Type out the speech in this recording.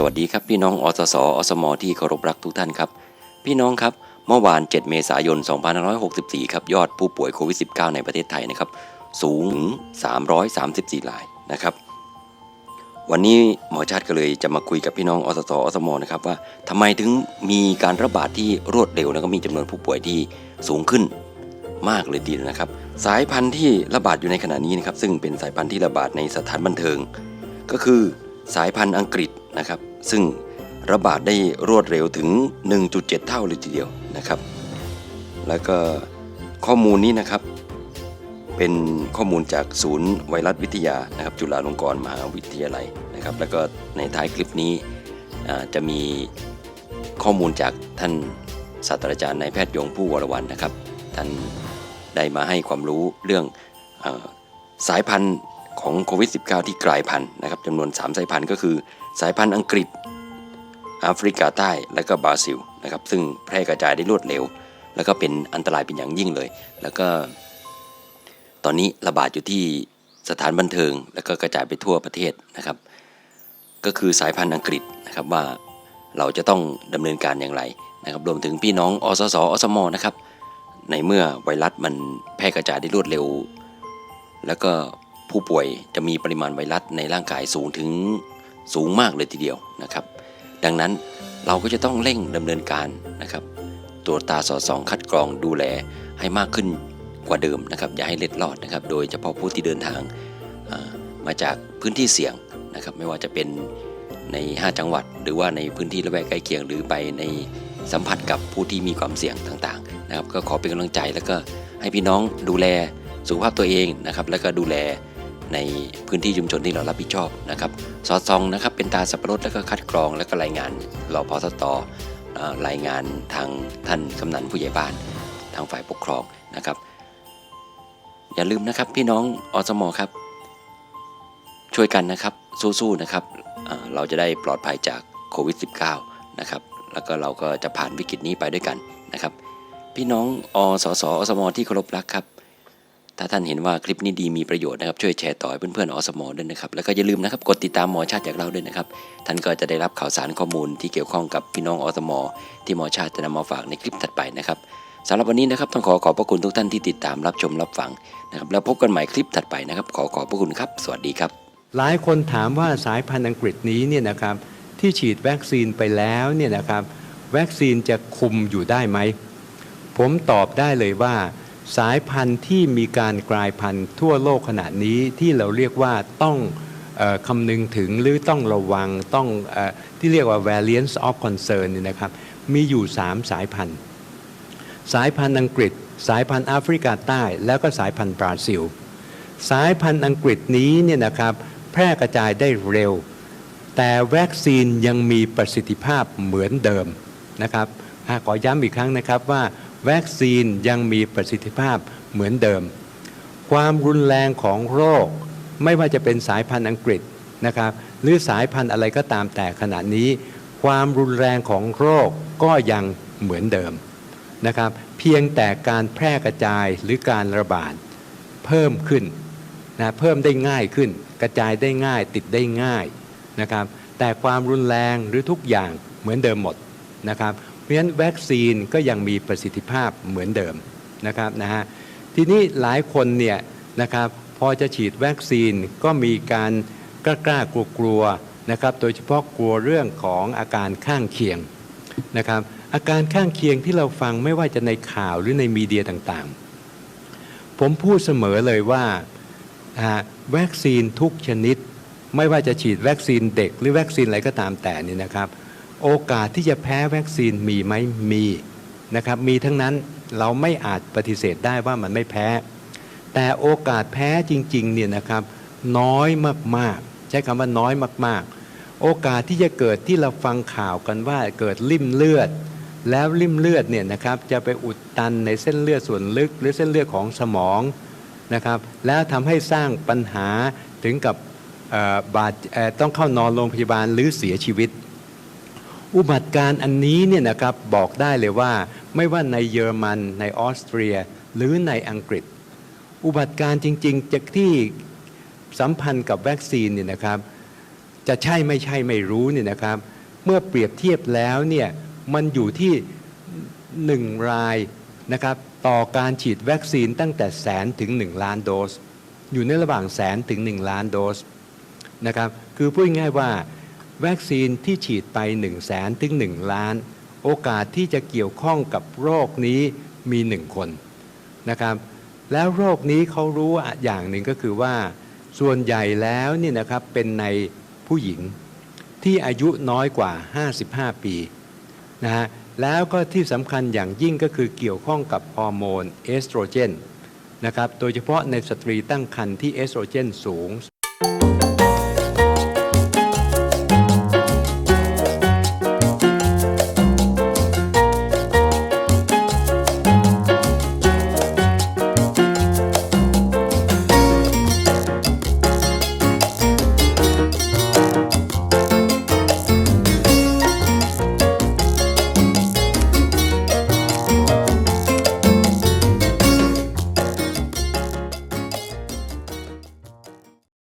สวัสดีครับพี่น้องอสสอสมที่เคารพรักทุกท่านครับ พี่น้องครับเมื่อวาน 7 เมษายน 2564 ครับยอดผู้ป่วยโควิด -19 ในประเทศไทยนะครับสูงถึง 334รายนะครับ วันนี้หมอชาติก็เลยจะมาคุยกับพี่น้องอสสอสมนะครับว่าทำไมถึงมีการระบาดที่รวดเร็วแล้วก็มีจำนวนผู้ป่วยที่สูงขึ้นมากเลยทีเดียวนะครับ สายพันธุ์ที่ระบาดอยู่ในขณะนี้นะครับซึ่งเป็นสายพันธุ์ที่ระบาดในสถานบันเทิง ก็คือสายพันธุ์อังกฤษนะครับ ซึ่งระบาดได้รวดเร็วถึง 1.7 เท่าเลยทีเดียวนะครับ แล้วก็ข้อมูลนี้นะครับ เป็นข้อมูลจากศูนย์ไวรัสวิทยานะครับ จุฬาลงกรณ์มหาวิทยาลัยนะครับ แล้วก็ในท้ายคลิปนี้จะมีข้อมูลจากท่านศาสตราจารย์นายแพทย์ยงผู้วรวันนะครับ ท่านได้มาให้ความรู้เรื่องอสายพันธุ์ ของโควิด -19 ที่กลายพันธุ์นะครับจำนวน 3 สายพันธุ์ก็คือ สายพันธุ์อังกฤษแอฟริกาใต้และก็บราซิลนะครับซึ่งแพร่กระจายได้รวดเร็ว แล้วก็เป็นอันตรายเป็นอย่างยิ่งเลย แล้วก็ ตอนนี้ระบาดอยู่ที่สถานบันเทิง แล้วก็กระจายไปทั่วประเทศนะครับ ก็คือสายพันธุ์อังกฤษนะครับว่าเราจะต้องดำเนินการอย่างไรนะครับรวมถึงพี่น้องอสสอสมนะครับในเมื่อไวรัสมันแพร่กระจายได้รวดเร็ว แล้วก็ ผู้ป่วยจะมีปริมาณไวรัสในร่างกายสูงถึงสูงมากเลยทีเดียวนะครับ ดังนั้นเราก็จะต้องเร่งดำเนินการนะครับตรวจตาสอดส่องคัดกรองดูแลให้มากขึ้นกว่าเดิมนะครับ อย่าให้เล็ดลอดนะครับ โดยเฉพาะผู้ที่เดินทางมาจากพื้นที่เสี่ยงนะครับ ไม่ว่าจะเป็นใน 5 จังหวัด หรือว่าในพื้นที่ละแวกใกล้เคียงหรือไปในสัมผัสกับผู้ที่มีความเสี่ยงต่างๆนะครับ ก็ขอเป็นกำลังใจแล้วก็ให้พี่น้องดูแลสุขภาพตัวเองนะครับ แล้วก็ดูแล ในพื้นที่ชุมชนที่เรารับผิดชอบนะครับสอดส่องนะครับเป็นตาสับปะรดแล้วก็คัดกรองแล้วก็รายงานรอพอสตอรายงานทางท่านกำนันผู้ใหญ่บ้าน ทางฝ่ายปกครองนะครับ อย่าลืมนะครับพี่น้องอสมครับ ช่วยกันนะครับสู้ๆนะครับเอ่อเราจะได้ปลอดภัยจากโควิด -19 นะครับแล้วก็เราก็จะผ่านวิกฤตนี้ไปด้วยกันนะครับ พี่น้องอสสอสมที่เคารพรักครับ ถ้าท่านเห็นว่าคลิปนี้ดีมีประโยชน์นะครับช่วยแชร์ต่อให้เพื่อนๆอสมอด้วยนะครับแล้วก็อย่าลืมนะครับกดติดตามหมอชาติจากเราด้วยนะครับท่านก็จะได้รับข่าวสารข้อมูลที่เกี่ยวข้องกับพี่น้องอสมอที่หมอชาติจะนำมาฝากในคลิปถัดไปนะครับสำหรับวันนี้นะครับต้องขอขอบพระคุณทุกท่านที่ติดตามรับชมรับฟังนะครับแล้วพบกันใหม่คลิปถัดไปนะครับ ขอขอบพระคุณครับสวัสดีครับ หลายคนถามว่าสายพันธุ์อังกฤษนี้เนี่ยนะครับที่ฉีดวัคซีนไปแล้วเนี่ยนะครับวัคซีนจะคุมอยู่ได้ไหมผมตอบได้เลยว่า สายพันธุ์ที่มีการกลายพันธุ์ทั่วโลกขณะนี้ที่เราเรียกว่าต้องออคำนึงถึงหรือต้องระวังต้องอที่เรียกว่า variants of concern นี่นะครับมีอยู่ 3 สายพันธุ์ สายพันธุ์อังกฤษ สายพันธุ์แอฟริกาใต้ แล้วก็สายพันธุ์บราซิล สายพันธุ์อังกฤษนี้เนี่ยนะครับแพร่กระจายได้เร็ว แต่วัคซีนยังมีประสิทธิภาพเหมือนเดิมนะครับขอย้ำอีกครั้งนะครับว่า วัคซีนยังมีประสิทธิภาพเหมือนเดิม ความรุนแรงของโรค ไม่ว่าจะเป็นสายพันธุ์อังกฤษนะครับหรือสายพันธุ์อะไรก็ตามแต่ขณะนี้ ความรุนแรงของโรคก็ยังเหมือนเดิมนะครับเพียงแต่การแพร่กระจายหรือการระบาดเพิ่มขึ้นนะเพิ่มได้ง่ายขึ้น กระจายได้ง่ายติดได้ง่ายนะครับแต่ความรุนแรงหรือทุกอย่างเหมือนเดิมหมดนะครับ ราะฉะนั้นวัคซีนก็ยังมีประสิทธิภาพเหมือนเดิมนะครับนะฮะทีนี้หลายคนเนี่ยนะครับพอจะฉีดวัคซีนก็มีการกล้ากล้ากลัวกลัวนะครับโดยเฉพาะกลัวเรื่องของอาการข้างเคียงนะครับอาการข้างเคียงที่เราฟังไม่ว่าจะในข่าวหรือในมีเดียต่างๆ ผมพูดเสมอเลยว่าวัคซีนทุกชนิด ไม่ว่าจะฉีดวัคซีนเด็กหรือวัคซีนอะไรก็ตามแต่นี่นะครับ โอกาสที่จะแพ้วัคซีนมีไหมมีนะครับมีทั้งนั้นเราไม่อาจปฏิเสธได้ว่ามันไม่แพ้ แต่โอกาสแพ้จริงๆเนี่ยนะครับน้อยมากๆ ใช้คำว่าน้อยมากๆ โอกาสที่จะเกิดที่เราฟังข่าวกันว่าเกิดริ่มเลือด แล้วริ่มเลือดเนี่ยนะครับจะไปอุดตันในเส้นเลือดส่วนลึก หรือเส้นเลือดของสมองนะครับแล้วทำให้สร้างปัญหาถึงกับบาดต้องเข้านอนโรงพยาบาลหรือเสียชีวิต อุบัติการณ์อันนี้เนี่ยนะครับบอกได้เลยว่า ไม่ว่าในเยอรมันในออสเตรียหรือในอังกฤษ อุบัติการ์จริงๆจากที่สัมพันธ์กับวัคซีนเนี่ยนะครับ จะใช่ไม่ใช่ไม่รู้เนี่ยนะครับ เมื่อเปรียบเทียบแล้วเนี่ยมันอยู่ที่1รายนะครับต่อการฉีดวัคซีนตั้งแต่แสนถึง 1 ล้านโดส อยู่ในระหว่างแสนถึง 1 ล้านโดสนะครับคือพูดง่ายว่า วัคซีนที่ฉีดไป1 0 0 0 0แสนถึง 1 ล้าน โอกาสที่จะเกี่ยวข้องกับโรคนี้มี 1 คนนะครับ แล้วโรคนี้เขารู้อย่างหนึ่งก็คือว่า ส่วนใหญ่แล้วนี่นะครับเป็นในผู้หญิงที่อายุน้อยกว่า 55 ปีนะฮะแล้วก็ที่สำคัญอย่างยิ่งก็คือเกี่ยวข้องกับฮอร์โมนเอสโตรเจนนะครับ โดยเฉพาะในสตรีตั้งครรภ์ที่เอสโตรเจนสูง